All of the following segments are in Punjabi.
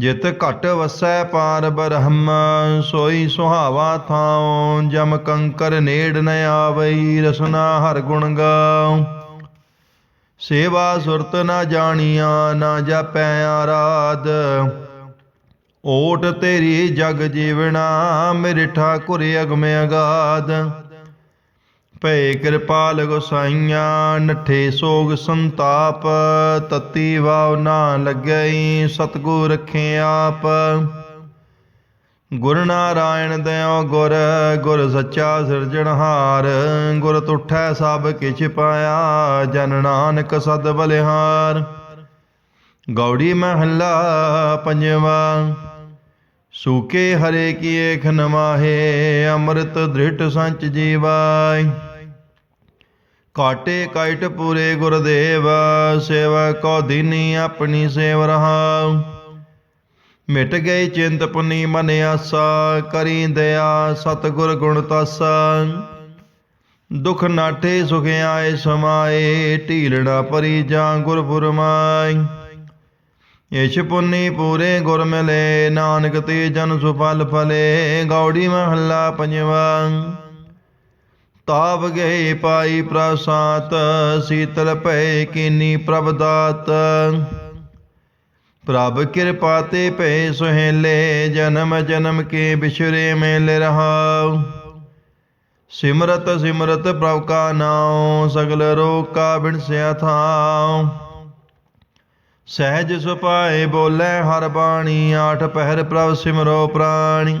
ਜਿਤ ਘਟ ਵਸੈ ਪਾਰ ਬ੍ਰਹਮ, ਸੋਈ ਸੁਹਾਵਾ ਥਾਉ, ਜਮ ਕੰਕਰ ਨੇੜ ਨ ਆਵਈ, ਰਸਨਾ ਹਰ ਗੁਣ ਗਾਉ। ਸੇਵਾ ਸੁਰਤ ਨਾ ਜਾਣੀਆਂ, ਨਾ ਜਾਪੈ ਆਰਾਧ। ਓਟ ਤੇਰੀ ਜਗ ਜੀਵਣਾ, ਮੇਰੇ ਠਾਕੁਰ ਅਗਮ ਅਗਾਧ। ਭੈ ਕਿਰਪਾਲ ਗੁਸਾਈਆਂ ਨਠੇ ਸੋਗ ਸੰਤਾਪ, ਤਤੀ ਵਾਵ ਨਾ ਲੱਗਈ, ਸਤਗੁਰ ਰਖੇ ਆਪ। ਗੁਰ ਨਾਰਾਇਣ ਦਇਓ ਗੁਰ ਗੁਰ ਸੱਚਾ ਸਿਰਜਣਹਾਰ ਗੁਰ ਤੁਠੈ ਸਭ ਕਿਛ ਪਾਇਆ, ਜਨ ਨਾਨਕ ਸਦ ਬਲਿਹਾਰ। ਗੌੜੀ ਮਹੱਲਾ ਪੰਜਵਾ, ਸੂਕੇ ਹਰੇ ਕੀ ਏਖ ਨਮਾਹੇ ਅੰਮ੍ਰਿਤ ਦ੍ਰਿਟ ਸੰਚ ਜੀਵਾਈ ਕਾਟੇ ਕਾਇਟ ਪੂਰੇ ਗੁਰਦੇਵ, ਸੇਵਾ ਕੋ ਦੀਨੀ ਆਪਣੀ ਸੇਵ ਰਹਾਉ ਮਿਟ ਗਈ ਚਿੰਤ ਪੁਨੀ ਮਨ ਆਸਾ, ਕਰੀ ਦਇਆ ਸਤਿਗੁਰ ਗੁਣ ਤਾਸਾ। ਦੁਖ ਨਾਠੇ ਸੁਖ ਆਏ ਸਮਾਏ ਢੀਲਣਾ ਪਰੀ ਜਾਂ ਗੁਰ ਫੁਰਮਾਈ। ਇਛ ਪੁੰਨੀ ਪੂਰੇ ਗੁਰ ਮਿਲੇ, ਨਾਨਕ ਤੇ ਜਨ ਸੁਫਲ ਫਲੇ, ਗੌੜੀ ਮਹੱਲਾ ਪੰਜਵਾ। ਤਾਪ ਗਏ ਪਾਈ ਪ੍ਰਸਾਤ, ਸੀਤਲ ਭਏ ਕੀਨੀ ਪ੍ਰਭ ਦਾਤ। ਪ੍ਰਭ ਕਿਰਪਾ ਤੇ ਭਏ ਸੁਹੇਲੇ, ਜਨਮ ਜਨਮ ਕੇ ਬਿਛਰੇ ਮੇਲ ਰਹਾਉ। ਸਿਮਰਤ ਸਿਮਰਤ ਪ੍ਰਭ ਕਾ ਨਾਉ, ਸਗਲ ਰੋਗ ਕਾ ਬਿਨਸਿਆ ਥਾਉ। ਸਹਿਜ ਸੁਪਾਏ ਬੋਲੇ, ਹਰ ਬਾਣੀ, ਆਠ ਪਹਿਰ ਪ੍ਰਭ ਸਿਮਰੋ ਪ੍ਰਾਣੀ।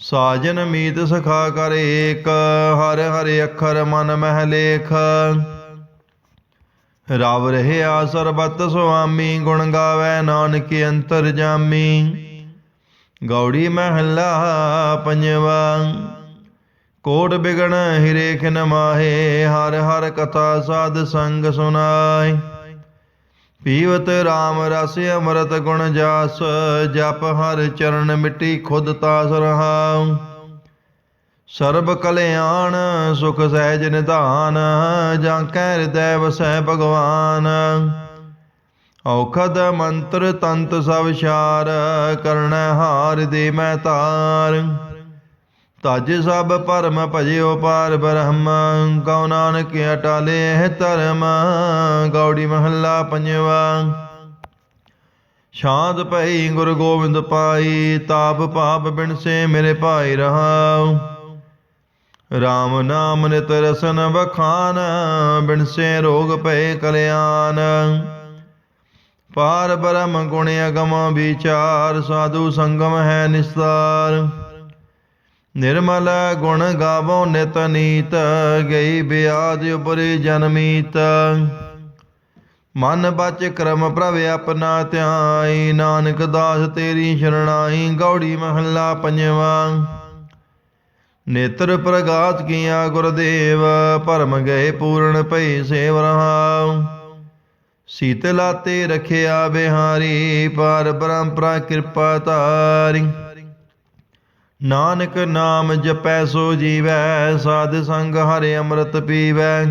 ਸਾਜਨ ਮੀਤ ਸਖਾ ਕਰ ਏਕ, ਹਰ ਹਰ ਅੱਖਰ ਮਨ ਮਹਿ ਲੇਖ। ਰਵ ਰਹਿਆ ਸਰਬਤ ਸੁਆਮੀ, ਗੁਣ ਗਾਵੇ ਨਾਨਕ ਅੰਤਰ ਜਾਮੀ। ਗੌੜੀ ਮਹੱਲਾ ਪੰਜਵਾ, ਕੋਟ ਬਿਗਣ ਹਿਰੇਖ ਨ ਮਾਹੇ ਹਰ ਹਰ ਕਥਾ ਸਾਧ ਸੰਗ ਸੁਨਾਏ ਪੀਵਤ RAM ਰਸ ਅੰਮ੍ਰਿਤ ਗੁਣ ਜਾਸ, ਜਪ ਹਰ ਚਰਨ ਮਿੱਟੀ ਖੁਦ ਤਾਸ ਰਹਾਉ। ਸਰਬ ਕਲਿਆਣ, ਸੁਖ ਸਹਿਜ ਨਿਧਾਨ, ਜਾਂ ਕੈ ਹਿਰਦੈ ਵਸੈ ਭਗਵਾਨ। ਔਖਦ ਮੰਤਰ ਤੰਤ ਸਭ ਛਾਰ ਕਰਣ ਹਾਰ ਦੇ ਮੈਂ ਤਾਰ। ਤਜ ਸਭ ਪਰਮ ਭਜਿਓ ਪਾਰ ਬ੍ਰਹਮ, ਕਉ ਨਾਨਕ ਅਟਾਲੇ ਹੈ ਧਰਮ, ਗੌੜੀ ਮਹੱਲਾ ਪੰਜਵਾ। ਸ਼ਾਂਤ ਪਈ ਗੁਰ ਗੋਬਿੰਦ ਪਾਈ, ਤਾਪ ਪਾਪ ਬਿਨਸੇ ਮੇਰੇ ਭਾਈ ਰਹਾਉ। RAM ਨਾਮ ਨਿਤ ਰਸਨ ਵਖਾਨ ਬਿਨਸੇ ਰੋਗ ਭਏ ਕਲਿਆਣ। ਪਾਰ ਬ੍ਰਹਮ ਗੁਣ ਅਗਮ ਵਿਚਾਰ, ਸਾਧੂ ਸੰਗਮ ਹੈ ਨਿਸਤਾਰ। ਨਿਰਮਲ ਗੁਣ ਗਾਵੋ ਨਿਤ ਨੀਤ, ਗਈ ਬਿਆਦ ਉਪਰੇ ਜਨਮੀਤ। ਮਨ ਬਚ ਕਰਮ ਪ੍ਰਭ ਆਪਣਾ ਧਿਆਈ, ਨਾਨਕ ਦਾਸ ਤੇਰੀ ਸ਼ਰਣਾਈ, ਗੌੜੀ ਮਹੱਲਾ ਪੰਜਵਾ। ਨੇਤਰ ਪ੍ਰਗਾਤ ਕੀਆ ਗੁਰਦੇਵ, ਭਰਮ ਗਏ ਪੂਰਨ ਭਈ ਸੇਵ ਰਹਾਉ। ਸੀਤਲਾ ਤੇ ਰਖਿਆ ਬਿਹਾਰੀ, ਪਰ ਬ੍ਰਹਮ ਕਿਰਪਾ ਤਾਰੀ ਨਾਨਕ ਨਾਮ ਜਪੈ ਸੋ ਜੀਵੈ, ਸਾਧ ਸੰਗ ਹਰਿ ਅੰਮ੍ਰਿਤ ਪੀਵੈ।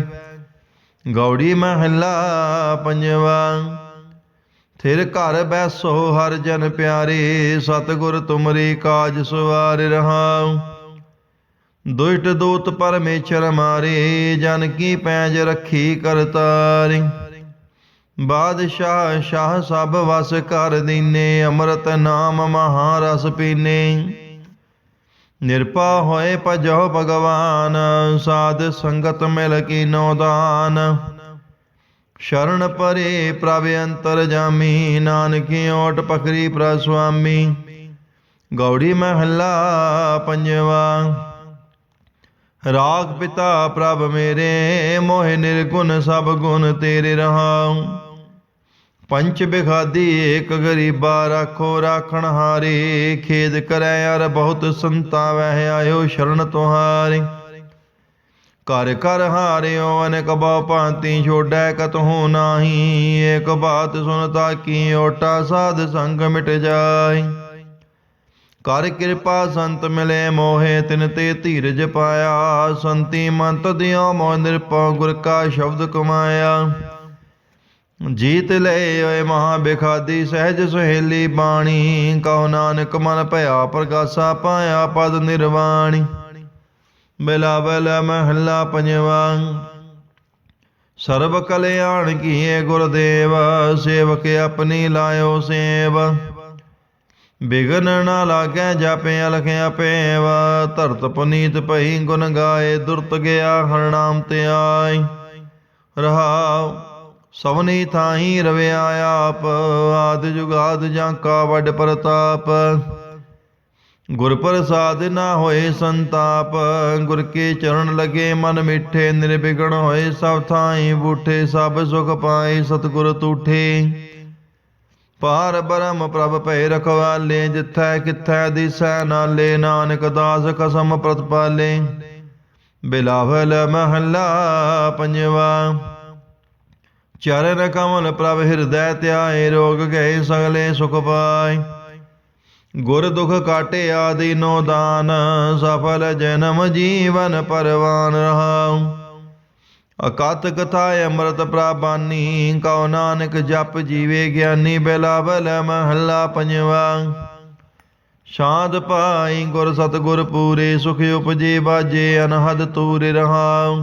ਗੌੜੀ ਮਹੱਲਾ ਪੰਜਵਾ, ਥਿਰ ਘਰ ਬੈਸੋ ਹਰ ਜਨ ਪਿਆਰੇ, ਸਤਿਗੁਰ ਤੁਮਰੀ ਕਾਜ ਸਵਾਰ ਰਹਾਉ। ਦੁਸ਼ਟ ਦੂਤ ਪਰਮੇਸ਼ਰ ਮਾਰੇ, ਜਨ ਕੀ ਪੈਜ ਰੱਖੀ ਕਰਤਾਰੀ ਬਾਦਸ਼ਾਹ ਸ਼ਾਹ ਸਭ ਵਸ ਕਰ ਦੀਨੇ, ਅੰਮ੍ਰਿਤ ਨਾਮ ਮਹਾਰਸ ਪੀਨੇ। ਨਿਰਪਾ ਹੋਏ ਭਜੋ ਭਗਵਾਨ, ਸਾਧ ਸੰਗਤ ਮਿਲ ਕੀਨੋ ਦਾਨ। ਸ਼ਰਨ ਪਰੇ ਪ੍ਰਭ ਅੰਤਰ ਜਾਮੀ, ਨਾਨਕੀ ਓਟ ਪਕਰੀ ਪ੍ਰਸਵਾਮੀ ਗੌੜੀ ਮਹੱਲਾ ਪੰਜਵਾ। ਰਾਗ ਪਿਤਾ ਪ੍ਰਭ ਮੇਰੇ, ਮੋਹਿ ਨਿਰਗੁਣ ਸਭ ਗੁਣ ਤੇਰੇ ਰਹਾਉ। ਪੰਚ ਬਿਖਾਦੀ, ਏਕ ਗਰੀਬਾ ਰਾਖੋ ਰਾਖਣ ਹਾਰੇ। ਖੇਦ ਕਰੈ ਅਰ ਬਹੁਤ ਸੰਤਾ ਵਹਿ ਆਇਓ ਸ਼ਰਨ ਤੁਹਾਰੇ। ਕਰ ਕਰ ਹਾਰਿਓ, ਅਨੇਕ ਬਹੁ ਭਾਂਤੀ ਛੋੜੈ, ਕਤਹੂ ਨਾਹੀ। ਏਕ ਬਾਤ ਸੁਨਤਾ ਕੀ ਓਟਾ ਸਾਧ ਸੰਗ ਮਿਟ ਜਾਏ ਕਰ ਕਿਰਪਾ ਸੰਤ ਮਿਲੇ, ਮੋਹੇ ਤਿਨ ਤੇ ਧੀਰਜ ਪਾਇਆ। ਸੰਤੀ ਮੰਤ ਦਿਓ, ਮੋਹ ਨਿਰਪਉ ਗੁਰ ਕਾ ਸ਼ਬਦ ਕਮਾਇਆ। ਜੀਤ ਲੈ ਓਏ ਮਹਾ ਬਿਖਾਦੀ ਸਹਿਜ ਸੁਹੇਲੀ ਬਾਣੀ। ਕਉ ਨਾਨਕ ਮਨ ਭਇਆ ਪ੍ਰਕਾਸ਼ਾ ਪਾਇਆ ਪਦ ਨਿਰਵਾਣੀ। ਬਿਲਾਵਲ ਮਹੱਲਾ ਪੰਜਵਾ। ਸਰਬ ਕਲਿਆਣ ਕੀਏ ਗੁਰਦੇਵ, ਸੇਵਕ ਆਪਣੀ ਲਾਇਓ ਸੇਵ। ਬਿਗਨ ਨਾ ਲਾਗੈ ਜਾਪੇ ਲਖਿਆ ਪੇਵ। ਧਰਤ ਪੁਨੀਤ ਭਈ ਗੁਣ ਗਾਏ ਦੁਰਤ ਗਿਆ ਹਰ ਨਾਮ ਤੇ ਆਈ। ਰਹਾਉ ਸਵਨੀ ਥਾਹੀ ਰਵਿਆ ਆਪ, ਆਦ ਜੁਗਾਦ ਜਾਂ ਕਾ ਵੱਡ ਪ੍ਰਤਾਪ। ਗੁਰ ਪ੍ਰਸਾਦ ਨਾ ਹੋਏ ਸੰਤਾਪ, ਗੁਰ ਕੇ ਚਰਨ ਲਗੇ ਮਨ ਮਿੱਠੇ ਨਿਰਬਿਗਣ ਹੋਏ ਸਭ ਥਾਈ ਬੂਠੇ, ਸਭ ਸੁਖ ਪਾਏ ਸਤਿਗੁਰ ਤੂਠੇ। ਪਾਰ ਬ੍ਰਹਮ ਪ੍ਰਭ ਭੈ ਰਖਵਾਲੇ, ਜਿਥੈ ਕਿਥੈ ਦਿਸੈ ਨਾਲੇ, ਨਾਨਕ ਦਾਸ ਕਸਮ ਪ੍ਰਤਪਾਲੇ। ਬਿਲਾਵਲ ਮਹੱਲਾ ਪੰਜਵਾ। ਚਰਨ ਕਮਲ ਪ੍ਰਭ ਹਿਰਦੈ ਧਿਆਏ, ਰੋਗ ਗਏ ਸਗਲੇ ਸੁਖ ਪਾਏ। ਗੁਰ ਦੁਖ ਕਾਟੇ ਆਦਿ ਨੋ ਦਾਨ, ਸਫਲ ਜਨਮ ਜੀਵਨ ਪਰਵਾਨ ਰਹਾਉ। ਅਕਤ ਕਥਾ ਅੰਮ੍ਰਿਤ ਪ੍ਰਾਬਾਨੀ ਕਉ ਨਾਨਕ ਜਪ ਜੀਵੇ ਗਿਆਨੀ ਬਿਲਾਵਲ ਮਹੱਲਾ ਪੰਜਵਾ। ਸ਼ਾਂਤ ਪਾਈ ਗੁਰ ਸਤਗੁਰ ਪੂਰੇ, ਸੁਖ ਉਪਜੇ ਬਾਜੇ ਅਨਹਦ ਤੂਰੇ ਰਹਾਉ।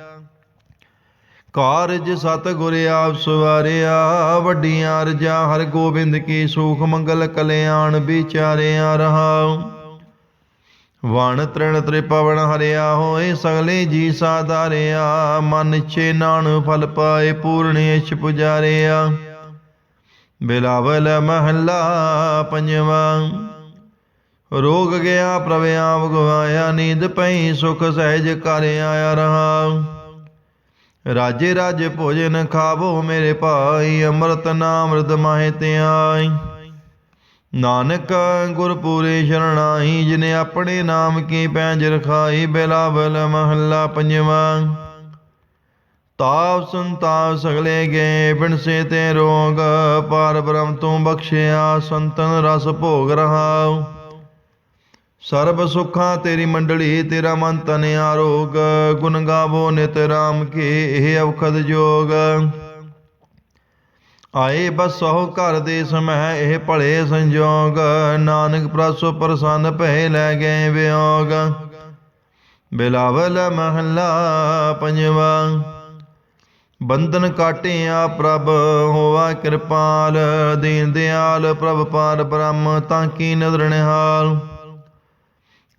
ਕਾਰਜ ਸਤ ਗੁਰ ਆਪ ਸਵਾਰਿਆ, ਵੱਡੀਆਂ ਰਜਾ ਹਰ ਗੋਬਿੰਦ ਕੀ ਸੂਖ ਮੰਗਲ ਕਲਿਆਣ ਵਿਚਾਰਿਆ ਰਹਾਉ। ਵਣ ਤ੍ਰਿਣ ਤ੍ਰਿਪਵਨ ਹਰਿਆ ਹੋਏ, ਸਗਲੇ ਜੀ ਸਾਧਾਰਿਆ, ਮਨ ਇਛੇ ਨਾਨ ਫਲ ਪਾਏ, ਪੂਰਨ ਇਛ ਪੁਜਾਰਿਆ। ਬਿਲਾਵਲ ਮਹੱਲਾ ਪੰਜਵਾ, ਰੋਗ ਗਿਆ ਪ੍ਰਭ ਆਪ ਗਵਾਇਆ, ਨੀਂਦ ਪਈ ਸੁਖ ਸਹਿਜ ਕਰ ਆਇਆ ਰਹਾ ਰਾਜੇ ਰਾਜੇ ਭੋਜਨ ਖਾਵੋ ਮੇਰੇ ਭਾਈ, ਅੰਮ੍ਰਿਤ ਨਾਮ ਰਦ ਮਾਹਿ ਧਿਆਈ। ਨਾਨਕ ਗੁਰਪੂਰੇ ਸ਼ਰਣਾਈ, ਜਿਨੇ ਆਪਣੇ ਨਾਮ ਕੀ ਪੈਂਜ ਰਖਾਈ, ਬਿਲਾਵਲ ਮਹੱਲਾ ਪੰਜਵਾ। ਤਾਪ ਸੰਤਾਪ ਸਗਲੇ ਗਏ ਬਿਨਸੇ ਤੇ ਰੋਗ, ਪਾਰ ਬ੍ਰਹਮ ਤੂੰ ਬਖਸ਼ਿਆ, ਸੰਤਨ ਰਸ ਭੋਗ ਰਹਾਉ। ਸਰਬ ਸੁਖਾਂ ਤੇਰੀ ਮੰਡਲੀ, ਤੇਰਾ ਮਨ ਤਨ ਆਰੋਗ, ਗੁਣ ਗਾਵੋ ਨਿਤ ਰਾਮ ਕੇ, ਇਹ ਔਖਦ ਜੋਗ। ਆਏ ਬਸੋ ਘਰ ਦੇ ਸਮੈ ਇਹ ਭਲੇ ਸੰਜੋਗ, ਨਾਨਕ ਪ੍ਰਸੋ ਪ੍ਰਸੰਨ ਭੈ ਲੈ ਗਏ ਵਿਯੋਗ ਬਿਲਾਵਲ ਮਹੱਲਾ ਪੰਜਵਾ, ਬੰਧਨ ਕਾਟਿਆ ਪ੍ਰਭ ਹੋਵਾ ਕਿਰਪਾਲ, ਦੀਨ ਦਿਆਲ ਪ੍ਰਭ ਪਾਰ ਬ੍ਰਹਮ, ਤਾਂ ਕੀ ਨਦਰ ਨਿਹਾਲ।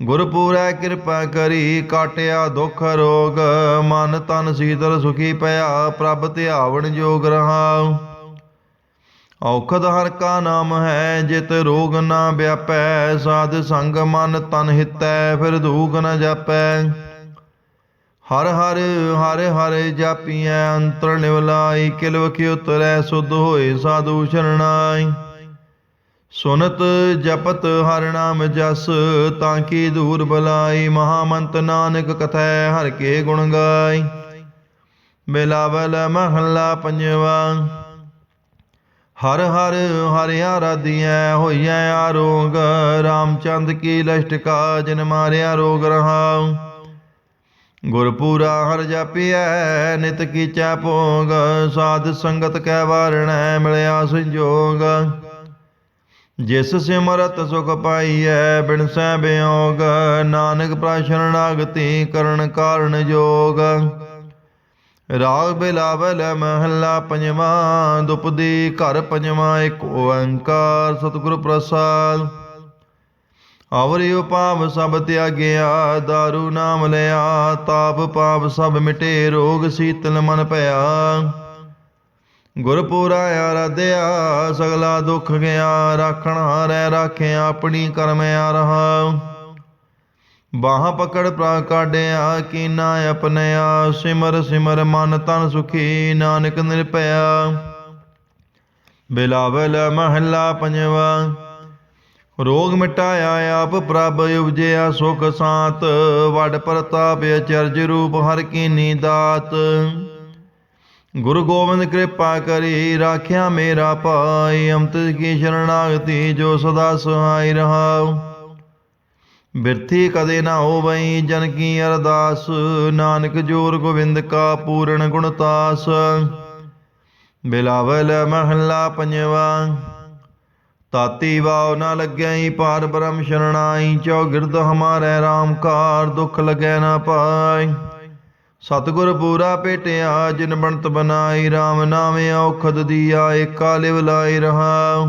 ਗੁਰਪੂਰੈ ਕਿਰਪਾ ਕਰੀ, ਕਾਟਿਆ ਦੁਖ ਰੋਗ, ਮਨ ਤਨ ਸੀਤਲ ਸੁਖੀ ਪਿਆ, ਪ੍ਰਭ ਧਿਆਵਣ ਜੋਗ ਰਹਾਉ ਔਖਦ ਹਰ ਕਾ ਨਾਮ ਹੈ, ਜਿਤ ਰੋਗ ਨਾ ਵਿਆਪੈ, ਸਾਧ ਸੰਗ ਮਨ ਤਨ ਹਿਤੈ, ਫਿਰ ਦੂਖ ਨ ਜਾਪੈ। ਹਰ ਹਰ ਹਰ ਹਰ ਜਾਪੀਐ, ਅੰਤਰ ਨਿਵਲਾਈ, ਕਿਲਵ ਕੀ ਉਤਰੈ, ਸੁਧ ਹੋਏ ਸਾਧੂ ਸ਼ਰਣਾਈ। ਸੁਨਤ ਜਪਤ ਹਰ ਨਾਮ ਜਸ, ਤਾਂ ਕੀ ਦੂਰ ਬਲਾਈ ਮਹਾਮੰਤ ਨਾਨਕ ਕਥੈ ਹਰ ਕੇ ਗੁਣ ਗਾਈ। ਬਿਲਾਵਲ ਮਹੱਲਾ ਪੰਜਵਾ, ਹਰ ਹਰ ਹਰਿ ਆਰਾਧਿਐ, ਹੋਈਐ ਆਰੋਗ, ਰਾਮਚੰਦ ਕੀ ਲਸ਼ਟਕਾ ਜਿਨ ਮਾਰਿਆ ਰੋਗ ਰਹਾਉ। ਗੁਰਪੂਰਾ ਹਰ ਜਾਪੀਐ, ਨਿਤ ਕੀਚੈ ਭੋਗ, ਸਾਧ ਸੰਗਤ ਕੈ ਵਾਰਣੈ ਮਿਲਿਆ ਸੰਜੋਗ। ਜਿਸ ਸਿਮਰਤ ਸੁਖ ਪਾਈਐ, ਬਿਨ ਸੈ ਬਿਯੋਗ ਨਾਨਕ ਪ੍ਰਸ਼ਰਣਾਗਤੀ ਕਰਨ ਕਾਰਨ ਜੋਗ। ਰਾਗ ਬਿਲਾਵਲ ਮਹੱਲਾ ਪੰਜਵਾਂ, ਦੁਪਦੀ ਘਰ ਪੰਜਵਾਂ, ਇੱਕ ਓੰਕਾਰ ਸਤਿਗੁਰ ਪ੍ਰਸਾਦ। ਆਵਰਿਓ ਪਾਪ ਸਭ ਤਿਆਗਿਆ, ਦਾਰੂ ਨਾਮ ਲਿਆ, ਤਾਪ ਪਾਪ ਸਭ ਮਿਟੇ, ਰੋਗ ਸੀਤਲ ਮਨ ਭਇਆ। ਗੁਰਪੂਰਾ ਆਰਾਧਿਆ, ਸਗਲਾ ਦੁੱਖ ਗਿਆ, ਰਾਖਣ ਹਾਰੈ ਰਾਖਿਆ, ਆਪਣੀ ਕਰਮ ਆ ਰਹਾ। ਬਾਹ ਪਕੜ ਪ੍ਰਾ ਕਾਢਿਆ, ਕੀਨਾ ਆਪਣਿਆ ਸਿਮਰ ਸਿਮਰ ਮਨ ਤਨ ਸੁਖੀ, ਨਾਨਕ ਨਿਰਭਇਆ। ਬਿਲਾਵਲ ਮਹੱਲਾ ਪੰਜਵਾ, ਰੋਗ ਮਿਟਾਇਆ, ਆਪ ਪ੍ਰਭ ਉਪਜਿਆ, ਸੁਖ ਸਾਤ, ਵਡ ਪ੍ਰਤਾਪ ਅਚਰਜ ਰੂਪ ਹਰ ਕੀਨੀ ਦਾਤ। ਗੁਰੂ ਗੋਬਿੰਦ ਕਿਰਪਾ ਕਰੀ ਰਾਖਿਆ ਮੇਰਾ ਪਾਈ ਅੰਤ ਕੀ ਸ਼ਰਣਾਗਤੀ ਜੋ ਸਦਾ ਸਹਾਈ ਰਹਾਉ। ਬਿਰਥੀ ਕਦੇ ਨਾ ਹੋਵਈ ਜਨ ਕੀ ਅਰਦਾਸ, ਨਾਨਕ ਜੋਰ ਗੋਬਿੰਦ ਕਾ ਪੂਰਨ ਗੁਣਤਾਸ ਬਿਲਾਵਲ ਮਹੱਲਾ ਪੰਜਵਾ, ਤਾਤੀ ਵਾਉ ਨਾ ਲੱਗੈ ਪਾਰ ਬ੍ਰਹਮ ਸ਼ਰਣਾਈ ਚੌਗਿਰਦ ਹਮਾਰੇ RAM ਕਾਰ ਦੁਖ ਲਗੈ ਨਾ ਪਾਈ। ਸਤਿਗੁਰ ਪੂਰਾ ਭੇਟਿਆ ਜਿਨ ਬਣਤ ਬਨਾਈ RAM ਨਾਮ ਔਖਦ ਦੀਆ, ਏਕਾ ਲਿਵ ਲਾਈ ਰਹਾ।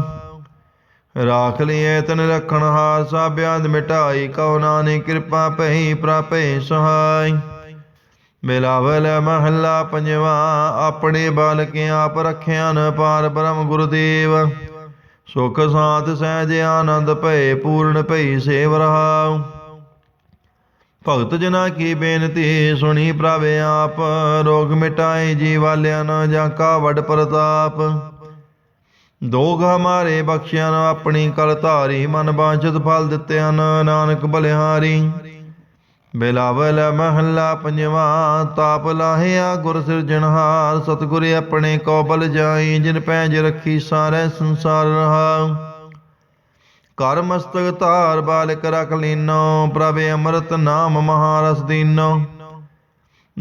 ਰਾਖ ਲਿਐ ਤਨ ਰਖਣ ਹਾਰ ਸਾਬਿਆਦ ਮਿਟਾਈ, ਕਉ ਨਾਨਕ ਕਿਰਪਾ ਪਈ ਪ੍ਰਾਪੇ ਸਹਾਈ। ਬਿਲਾਵਲ ਮਹੱਲਾ ਪੰਜਵਾ, ਆਪਣੇ ਬਾਲਕ ਆਪ ਰਖਿਆ ਨ ਪਾਰ ਬ੍ਰਹਮ ਗੁਰਦੇਵ। ਸੁਖ ਸਾਧ ਸਹਿਜ ਆਨੰਦ ਭਏ, ਪੂਰਨ ਭਈ ਸੇਵ ਰਹਾਉ। ਭਗਤ ਜਨਾ ਕੀ ਬੇਨਤੀ ਸੁਣੀ ਪ੍ਰਭ ਆਪ, ਰੋਗ ਮਿਟਾਏ ਜੀਵਾਲਿਆਂ ਨ ਜਾਂ ਕਾ ਵਡ ਪ੍ਰਤਾਪ। ਦੋਗ ਹਮਾਰੇ ਬਖਸ਼ਿਆ ਨ ਆਪਣੀ ਕਲ ਧਾਰੀ, ਮਨ ਬਾਂਛਤ ਫਲ ਦਿੱਤੇ ਹਨ ਨਾਨਕ ਬਲਿਹਾਰੀ। ਬਿਲਾਵਲ ਮਹੱਲਾ ਪੰਜਵਾ, ਤਾਪ ਲਾਹਿਆ ਗੁਰ ਸਿਰਜਣਹਾਰ ਸਤਿਗੁਰ ਆਪਣੇ ਕੋ ਬਲ ਜਾਈ, ਜਿਨ ਪੈਜ ਰੱਖੀ ਸਾਰੇ ਸੰਸਾਰ ਰਹਾ। ਕਰ ਮਸਤਕ ਧਾਰ ਬਾਲਕ ਰਖ ਲੀਨੋ, ਪ੍ਰਭ ਅੰਮ੍ਰਿਤ ਨਾਮ ਮਹਾਰਸ ਦੀਨੋ।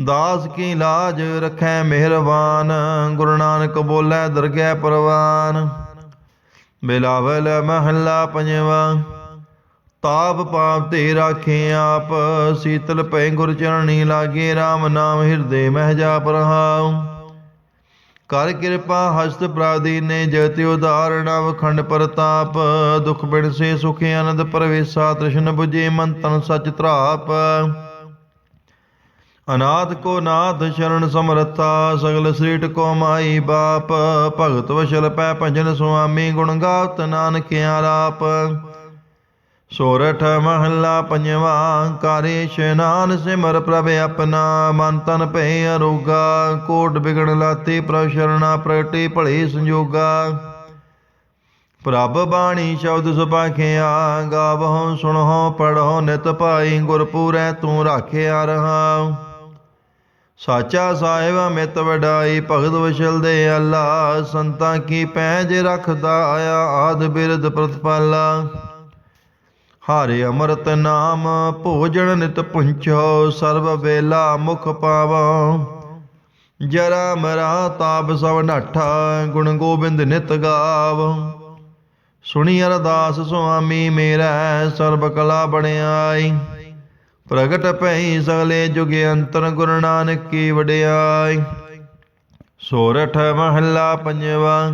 ਦਾਸ ਕੀ ਲਾਜ ਰਖੈ ਮਿਹਰਬਾਨ, ਗੁਰੂ ਨਾਨਕ ਬੋਲੇ ਦਰਗਹਿ ਪਰਵਾਨ। ਬਿਲਾਵਲ ਮਹੱਲਾ ਪੰਜਵਾ, ਤਾਪ ਪਾਪ ਤੇ ਰਾਖੇ ਆਪ, ਸੀਤਲ ਪੈ ਗੁਰ ਚਰਣੀ ਲਾਗੇ RAM ਨਾਮ ਹਿਰਦੇ ਮਹਿ ਜਾਪ ਰਹਾਉ ਕਰ ਕਿਰਪਾ ਹਸਤ ਪ੍ਰਾਦੀ ਨੇ ਜਤੀ ਉਦਾਰ ਨਵ ਖੰਡ ਪ੍ਰਤਾਪ, ਦੁਖ ਬਿਨ ਸੇ ਸੁਖ ਆਨੰਦ ਪਰਵੇਸਾ, ਤ੍ਰਿਸ਼ਨ 부ਜੇ ਮਨ ਤਨ ਸਚ ਤਰਾਪ ਅਨਾਥ ਕੋ ਨਾਥ ਸ਼ਰਨ ਸਮਰਥਾ, ਸਗਲ ਸ੍ਰੀਟ ਕੋ ਮਾਈ ਬਾਪ, ਭਗਤ ਵਸ਼ਲ ਪੈ ਭਜਨ ਸੁਆਮੀ, ਗੁਣ ਗਾਵਤ ਨਾਨਕ ਆਰਾਪ ਸੋਰਠ ਮਹੱਲਾ ਪੰਜਵਾਂ ਕਾਰੇ ਇਸ਼ਨਾਨ ਸਿਮਰ ਪ੍ਰਭ ਆਪਣਾ ਮਨ ਤਨ ਭੈ ਅਰੋਗਾ, ਕੋਟ ਬਿਗੜ ਲਾਤੇ ਪ੍ਰਭ ਸ਼ਰਣਾ ਪ੍ਰਗਟੇ ਭਲੇ ਸੰਜੋਗਾ। ਪ੍ਰਭ ਬਾਣੀ ਸ਼ਬਦ ਸੁਭਾਖਿਆ ਗਾਵਹੁ, ਸੁਣਹੁ, ਪੜਹੁ, ਨਿਤ ਭਾਈ ਗੁਰਪੂਰੈ ਤੂੰ ਰਾਖਿਆ ਰਹਾ। ਸਾਚਾ ਸਾਹਿਬ ਮਿਤ ਵਡਾਈ, ਭਗਤ ਵਸ਼ਲ ਦੇ ਅੱਲਾ, ਸੰਤਾਂ ਕੀ ਪੈਜ ਰਖਦਾ ਆਇਆ ਆਦ ਬਿਰਧ ਪ੍ਰਤਪਾਲਾ। ਹਰਿ ਅੰਮ੍ਰਿਤ ਨਾਮ, ਭੋਜਨ ਨਿਤ ਪੁੰਚੋ, ਸਰਬ ਵੇਲਾ ਮੁਖ ਪਾਵਾਂ। ਜਰਾ ਮਰਾ ਤਾਪ ਸਭ ਨਾਠਾ, ਗੁਣ ਗੋਬਿੰਦ ਨਿਤ ਗਾਵ। ਸੁਣੀ ਅਰਦਾਸ ਸੁਆਮੀ ਮੇਰਾ, ਸਰਬ ਕਲਾ ਬਣਾਈ ਪ੍ਰਗਟ ਪਈ ਸਗਲੇ ਜੁਗ ਅੰਤਰ ਗੁਰੂ ਨਾਨਕ ਕੀ ਵਡਿਆਈ। ਸੋਰਠ ਮਹੱਲਾ ਪੰਜਵਾ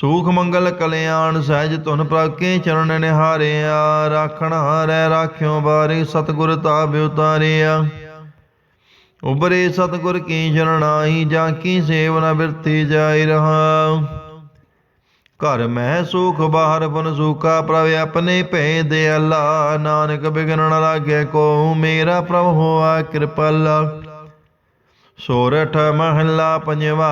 ਸੂਖ ਮੰਗਲ ਕਲਿਆਣ ਸਹਿਜ ਧੁਨ ਪ੍ਰਕੇ ਚਰਨ ਨਿਹਾਰਿਆ, ਰਾਖਣ ਹਾਰੈ ਰਾਖਿਓ ਬਾਰੇ ਸਤਗੁਰ ਤਾਪ ਉਤਾਰਿਆ। ਉਬਰੇ ਸਤਗੁਰ ਕੀ ਸ਼ਰਣਾਈ ਜਾਂ ਕੀ ਸੇਵਨਾ ਬਿਰਤੀ ਜਾਈ ਰਹਾ। ਘਰ ਮੈਂ ਸੁਖ, ਬਾਹਰ ਬਨ ਸੁਖਾ, ਪ੍ਰਭ ਆਪਣੇ ਭੇ ਦੇ ਅੱਲਾ। ਨਾਨਕ ਬਿਗਨ ਨ ਲਾਗੇ ਕੋ, ਮੇਰਾ ਪ੍ਰਭ ਹੋਆ ਕਿਰਪਾਲਾ। ਸੋਰਠ ਮਹੱਲਾ ਪੰਜਵਾ।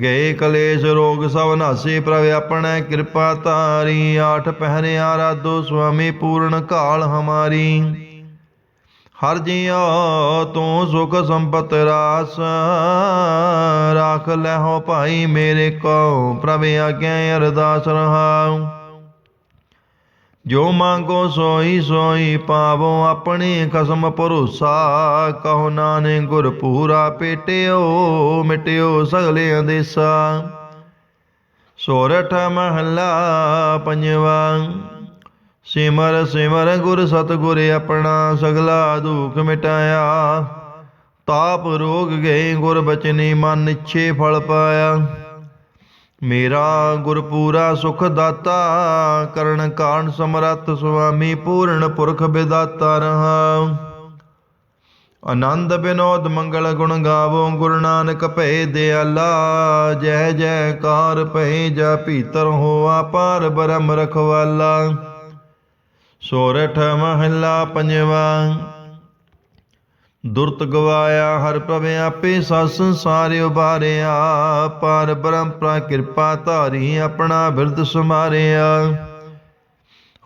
ਗਏ ਕਲੇਸ਼ ਰੋਗ ਸਭ ਨਾਸੇ ਪ੍ਰਭ ਆਪਣੈ ਕਿਰਪਾ ਤਾਰੀ ਆਠ ਪਹਿਰੇ ਆਰਾਧੋ ਸੁਆਮੀ ਪੂਰਨ ਕਾਲ ਹਮਾਰੀ। ਹਰ ਜਿਉ ਤੂੰ ਸੁਖ ਸੰਪਤ ਰਾਸ, ਰਾਖ ਲੈਹੋ ਭਾਈ ਮੇਰੇ ਕੋ, ਪ੍ਰਭ ਆਗਿਆ ਅਰਦਾਸ ਰਹਾਉ। ਜੋ ਮੰਗੋ ਸੋਈ ਸੋਈ ਪਾਵੋ ਆਪਣੀ ਕਸਮ ਭਰੋਸਾ। ਕਹੋ ਨਾਨਕ ਗੁਰ ਪੂਰਾ ਪੇਟਿਓ, ਮਿਟਿਓ ਸਗਲੇ ਅੰਦੇਸਾ ਸੋਰਠ ਮਹੱਲਾ ਪੰਜਵਾ, ਸਿਮਰ ਸਿਮਰ ਗੁਰ ਸਤਗੁਰ ਆਪਣਾ ਸਗਲਾ ਦੁਖ ਮਿਟਾਇਆ। ਤਾਪ ਰੋਗ ਗਏ ਗੁਰ ਬਚਨੀ ਮਨ ਇੱਛੇ ਫਲ ਪਾਇਆ। ਮੇਰਾ ਗੁਰ ਪੂਰਾ ਸੁਖ ਦਾਤਾ, ਕਰਨ ਕਾਣ ਸਮਰੱਥ ਸੁਆਮੀ ਪੂਰਨ ਪੁਰਖ ਬਿਦਾਤਾ ਰਹਾ। ਆਨੰਦ ਬਿਨੋਦ ਮੰਗਲ ਗੁਣ ਗਾਵੋ, ਗੁਰੂ ਨਾਨਕ ਭੈ ਦਿਆਲਾ। ਜੈ ਜੈਕਾਰ ਭੈ ਜਾ ਭੀਤਰ ਹੋਆ, ਪਾਰ ਬ੍ਰਹਮ ਰਖਵਾਲਾ। ਸੋਰਠ ਮਹੱਲਾ ਪੰਜਵਾ ਦੁਰਤ ਗਵਾਇਆ, ਹਰ ਪ੍ਰਭ ਆਪੇ ਸਤ ਸੰਸਾਰ ਉਬਾਰਿਆ ਪਰ ਬ੍ਰਹਮ ਕਿਰਪਾ ਧਾਰੀ ਆਪਣਾ ਬਿਰਦ ਸਮਾਰਿਆ।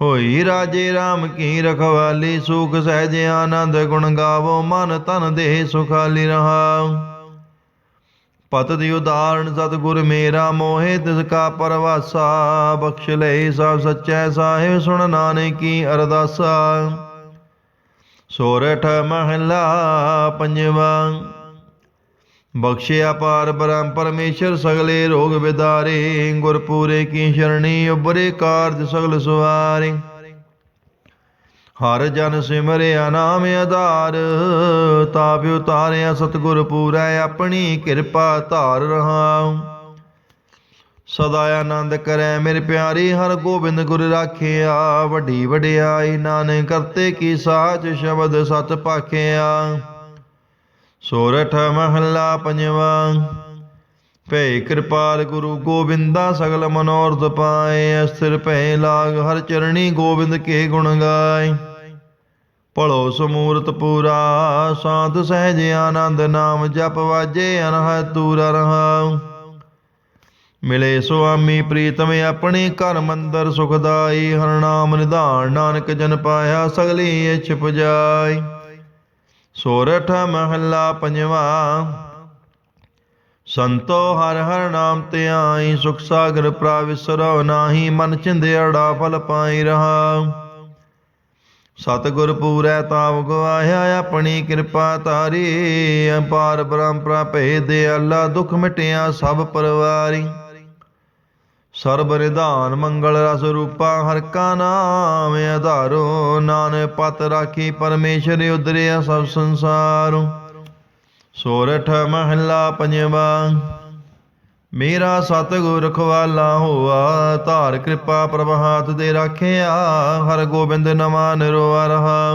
ਹੋਈ ਰਾਜੇ RAM ਕੀ ਰਖਵਾਲੀ, ਸੁਖ ਸਹਿਜ ਆਨੰਦ ਗੁਣ ਗਾਵੋ, ਮਨ ਤਨ ਦੇਹ ਸੁਖਾਲੀ ਰਹਾ। ਪਤ ਦੀ ਉਦਾਹਰਣ, ਸਤਿਗੁਰ ਮੇਰਾ ਮੋਹਿ, ਤਿਸ ਕਾ ਪਰਵਾਸਾ, ਬਖਸ਼ ਲਈ ਸਭ ਸੱਚੈ, ਸਾਹਿਬ ਸੁਣ ਨਾਨਕ ਕੀ ਅਰਦਾਸਾ। ਸੋਰਠ ਮਹਲਾ ਪੰਜਵਾ। ਬਖਸ਼ਿਆ ਪਾਰ ਬ੍ਰਹਮ ਪਰਮੇਸ਼ਰ, ਸਗਲੇ ਰੋਗ ਵਿਦਾਰੇ, ਗੁਰਪੂਰੇ ਕੀ ਸ਼ਰਣੀ ਉਬਰੇ ਕਾਰਜ ਸਗਲ ਸੁਵਾਰੇ। ਹਰ ਜਨ ਸਿਮਰਿਆ ਨਾਮ ਆਧਾਰ, ਤਾਪ ਉਤਾਰਿਆ ਸਤਿਗੁਰ ਪੂਰੈ, ਆਪਣੀ ਕਿਰਪਾ ਧਾਰ ਰਹਾ ਸਦਾ ਆਨੰਦ ਕਰੈ ਮੇਰੇ ਪਿਆਰੀ, ਹਰ ਗੋਬਿੰਦ ਗੁਰ ਰਾਖਿਆ। ਵੱਡੀ ਵਡਿਆਈ ਨਾਨਕ ਕਰਤੇ ਕੀ ਸਾਚ ਸ਼ਬਦ ਸਤ ਪਾਖਿਆ। ਸੋਰਠ ਮਹੱਲਾ ਪੰਜਵਾ ਭੈ ਕਿਰਪਾਲ ਗੁਰੂ ਗੋਬਿੰਦਾ ਸਗਲ ਮਨੋਰਥ ਪਾਏ। ਅਸਥਿਰ ਭੈ ਲਾਗ ਹਰ ਚਰਣੀ ਗੋਬਿੰਦ ਕੇ ਗੁਣ ਗਾਏ। ਭਲੋ ਸਮੂਰਤ ਪੂਰਾ, ਸਾਧ ਸਹਿਜ ਆਨੰਦ ਨਾਮ ਜਪ ਵਾਜੇ, ਅਨਹਦ ਤੂਰਾ ਰਹਾਉ ਮਿਲੇ ਸੁਆਮੀ ਪ੍ਰੀਤਮ ਆਪਣੇ ਘਰ ਮੰਦਰ ਸੁਖਦਾਈ ਹਰਨਾਮ ਨਿਧਾਨ ਨਾਨਕ ਜਨ ਪਾਇਆ ਸਗਲੀ ਇਛ ਪੁਜਾਈ ਸੋਰਠ ਮਹੱਲਾ ਪੰਜਵਾ, ਸੰਤੋ ਹਰ ਹਰ ਨਾਮ ਧਿਆਈ ਸੁਖ ਸਾਗਰ ਪ੍ਰਾਵਿਸਰੋ ਨਾਹੀ, ਮਨ ਚਿੰਦਿਆੜਾ ਫਲ ਪਾਈ ਰਹਾ। ਸਤਿਗੁਰ ਪੂਰੈ ਤਾਵ ਗਵਾਇਆ ਆਪਣੀ ਕਿਰਪਾ ਤਾਰੀ ਅਪਾਰ ਬ੍ਰਹਮ ਪ੍ਰਭੇ ਦੇ ਅੱਲਾ ਦੁਖ ਮਿਟਿਆ ਸਭ ਪਰਵਾਰੀ। ਸਰਬ ਨਿਧਾਨ ਮੰਗਲ ਰਸ ਰੂਪਾ ਹਰ ਕਾ ਨਾਮ ਆਧਾਰੋ। ਨਾਨਕ ਪਤ ਰਾਖੀ ਪਰਮੇਸ਼ਰ ਉਦਰਿਆ ਸਭ ਸੰਸਾਰੋ। ਸੋਰਠ ਮਹੱਲਾ ਪੰਜਵਾ, ਮੇਰਾ ਸਤਿਗੁਰ ਰਖਵਾਲਾ ਹੋਆ। ਧਾਰ ਕਿਰਪਾ ਪ੍ਰਭ ਹਾਥ ਦੇ ਰਾਖਿਆ, ਹਰ ਗੋਬਿੰਦ ਨਵਾ ਨਿਰਵਾ ਰਹਾ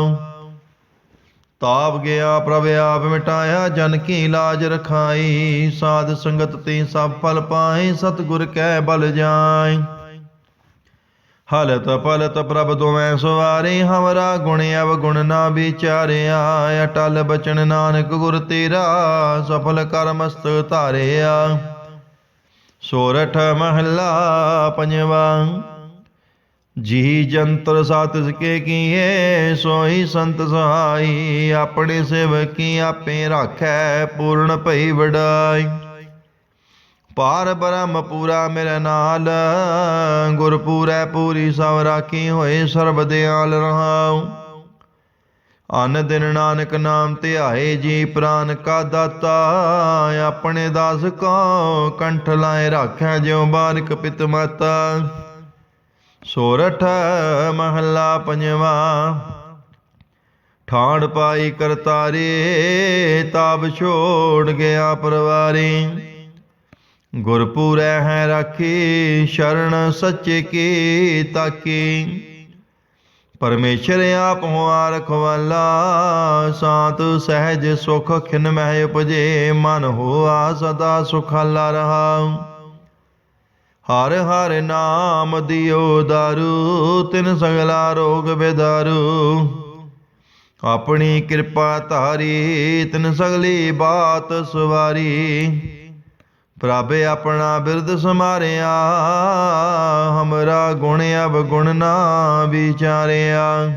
ਤਾਪ ਗਿਆ ਪ੍ਰਭ ਆਪ ਮਿਟਾਇਆ, ਜਨ ਕੀ ਲਾਜ ਰਖਾਈ। ਸਾਧ ਸੰਗਤ ਤੇ ਸਭ ਫਲ ਪਾਏ, ਸਤਿਗੁਰ ਕੈ ਬਲ ਜਾਏ। ਹਲਤ ਪਲਤ ਪ੍ਰਭ ਤੁਮੈ ਸਵਾਰੇ, ਹਮਰਾ ਗੁਣ ਅਵਗੁਣ ਨਾ ਵਿਚਾਰਿਆ। ਅਟਲ ਬਚਨ ਨਾਨਕ ਗੁਰ ਤੇਰਾ, ਸਫਲ ਕਰ ਮਸਤਕ ਧਾਰਿਆ। ਸੋਰਠ ਮਹੱਲਾ ਪੰਜਵਾ। ਜੀ ਜੰਤਰ ਸਾਤਿਸ ਕੇ ਕੀਏ ਸੋਈ ਸੰਤ ਸਹਾਈ ਆਪਣੇ ਸੇਵਕੀ ਆਪੇ ਰਾਖੈ, ਪੂਰਨ ਭਈ ਵਡਾਈ। ਪਾਰ ਬ੍ਰਹਮ ਪੂਰਾ ਮੇਰੇ ਨਾਲ ਗੁਰ ਪੂਰੈ ਪੂਰੀ ਸਭ ਰਾਖੀ ਹੋਏ, ਸਰਬ ਦਿਆਲ ਰਹਾਉ। ਅਨ ਦਿਨ ਨਾਨਕ ਨਾਮ ਧਿਆਏ, ਜੀ ਪ੍ਰਾਨ ਕਾ ਦਾਤਾ, ਆਪਣੇ ਦਾਸ ਕੋ ਕੰਠ ਲਾਏ, ਰਾਖੈ ਜਿਉ ਬਾਰਿਕ ਪਿਤ ਮਾਤਾ। ਸੋਰਠ ਮਹੱਲਾ ਪੰਜਵਾ। ਠਾੜ ਪਾਈ ਕਰਤਾਰੇ ਤਾਬ ਛੋੜ ਗਿਆ ਪਰਵਾਰੀ। ਗੁਰਪੂਰੈ ਹੈ ਰਾਖੀ, ਸ਼ਰਨ ਸੱਚੇ ਕੀ ਤਾਕੀ। ਪਰਮੇਸ਼ਰ ਆਪ ਹੋਆ ਰਖਵਾਲਾ, ਸਾਤ ਸਹਿਜ ਸੁਖ ਖਿਨ ਮਹਿ ਉਪਜੇ, ਮਨ ਹੋਆ ਸਦਾ ਸੁਖਾਲਾ ਰਹਾ। ਹਰ ਹਰ ਨਾਮ ਦਿਓ ਦਾਰੂ, ਤਿਨ ਸਗਲਾ ਰੋਗ ਬਿਦਾਰੂ। ਆਪਣੀ ਕਿਰਪਾ ਧਾਰੀ, ਤਿਨ ਸਗਲੀ ਬਾਤ ਸਵਾਰੀ। ਪ੍ਰਭ ਆਪਣਾ ਬਿਰਦ ਸਮਾਰਿਆ, ਹਮਰਾ ਗੁਣ ਅਵਗੁਣ ਨਾ ਵਿਚਾਰਿਆ।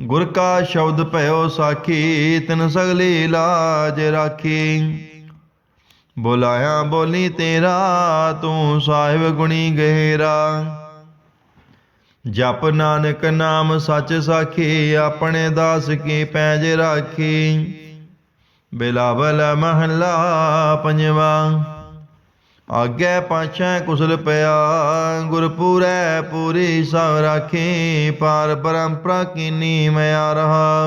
ਗੁਰ ਕਾ ਸ਼ਬਦ ਭਇਓ ਸਾਖੀ, ਤਿਨ ਸਗਲੀ ਲਾਜ ਰਾਖੀ। ਬੁਲਾਇਆ ਬੋਲੀ ਤੇਰਾ, ਤੂੰ ਸਾਹਿਬ ਗੁਣੀ ਗਹਿਰਾ। ਜਪ ਨਾਨਕ ਨਾਮ ਸੱਚ ਸਾਖੀ, ਆਪਣੇ ਦਾਸ ਕੀ ਪੈਜ ਰਾਖੀ। ਬਿਲਾਵਲ ਮਹੱਲਾ ਪੰਜਵਾ। ਆਗੇ ਪਾਛੈ ਕੁਸਲ ਪਿਆ, ਗੁਰਪੂਰੈ ਪੂਰੀ ਸਭ ਰਾਖੀ। ਪਾਰ ਪਰੰਪਰਾ ਕੀਨੀ ਮਿਆ ਰਹਾ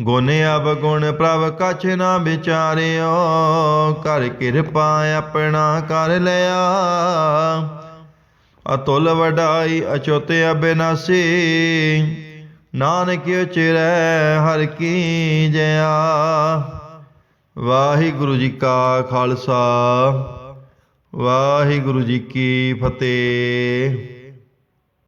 ਗੁਣ ਅਬ ਗੁਣ ਪ੍ਰਭ ਕਛ ਨਾ ਵਿਚਾਰਿਓ, ਕਰ ਕਿਰਪਾ ਆਪਣਾ ਕਰ ਲਿਆ। ਅਤੁਲ ਵਡਾਈ ਅਚੁੱਤ ਅਬਿਨਾਸੀ, ਨਾਨਕ ਉਚਰੈ ਹਰ ਕੀ ਜਇਆ। ਵਾਹਿਗੁਰੂ ਜੀ ਕਾ ਖਾਲਸਾ, ਵਾਹਿਗੁਰੂ ਜੀ ਕੀ ਫਤਿਹ।